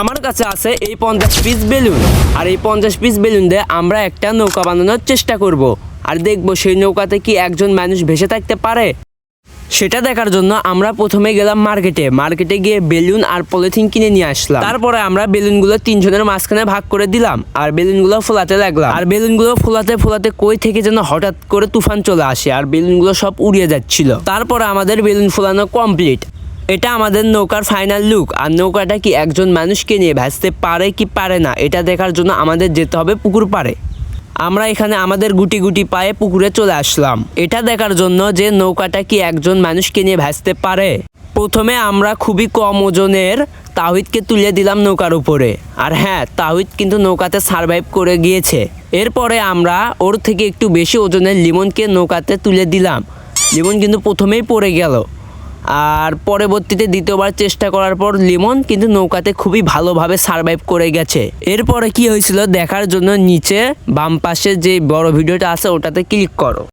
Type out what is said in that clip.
আমার কাছে আছে এই পঞ্চাশ পিস বেলুন আর এই পঞ্চাশ পিস বেলুন দিয়ে আমরা একটা নৌকা বানানোর চেষ্টা করব। আর দেখব সেই নৌকাতে কি একজন মানুষ ভেসে থাকতে পারে। সেটা দেখার জন্য আমরা প্রথমে গেলাম মার্কেটে। মার্কেটে গিয়ে বেলুন আর পলিথিন কিনে নিয়ে আসলাম। তারপরে আমরা বেলুনগুলো তিনজনের মাঝখানে ভাগ করে দিলাম। আর বেলুনগুলো ফোলাতে লাগলাম। আর বেলুনগুলো ফোলাতে ফোলাতে কই থেকে যেন হঠাৎ করে তুফান চলে আসে। আর বেলুনগুলো সব উড়িয়ে যাচ্ছিল। তারপরে আমাদের বেলুন ফোলানো কমপ্লিট এটা আমাদের নৌকার ফাইনাল লুক আর নৌকাটা কি একজন মানুষকে নিয়ে ভাসতে পারে কি পারে না, এটা দেখার জন্য আমাদের যেতে হবে পুকুর পাড়ে। আমরা এখানে আমাদের গুটি গুটি পায়ে পুকুরে চলে আসলাম। এটা দেখার জন্য যে নৌকাটা কি একজন মানুষকে নিয়ে ভাসতে পারে। প্রথমে আমরা খুবই কম ওজনের তাহিদকে তুলে দিলাম নৌকার উপরে। আর হ্যাঁ তাহিদ কিন্তু নৌকাতে সারভাইভ করে গিয়েছে। এরপরে আমরা ওর থেকে একটু বেশি ওজনের লিমনকে নৌকাতে তুলে দিলাম। লিমন কিন্তু প্রথমেই পড়ে গেল। আর পরবর্তীতে দ্বিতীয়বার চেষ্টা করার পর লিমন কিন্তু নৌকাতে খুবই ভালোভাবে সারভাইভ করে গেছে। এরপরে কি হয়েছিল? দেখার জন্য নিচে বাম পাশে যে বড় ভিডিওটা আছে, ওটাতে ক্লিক করো।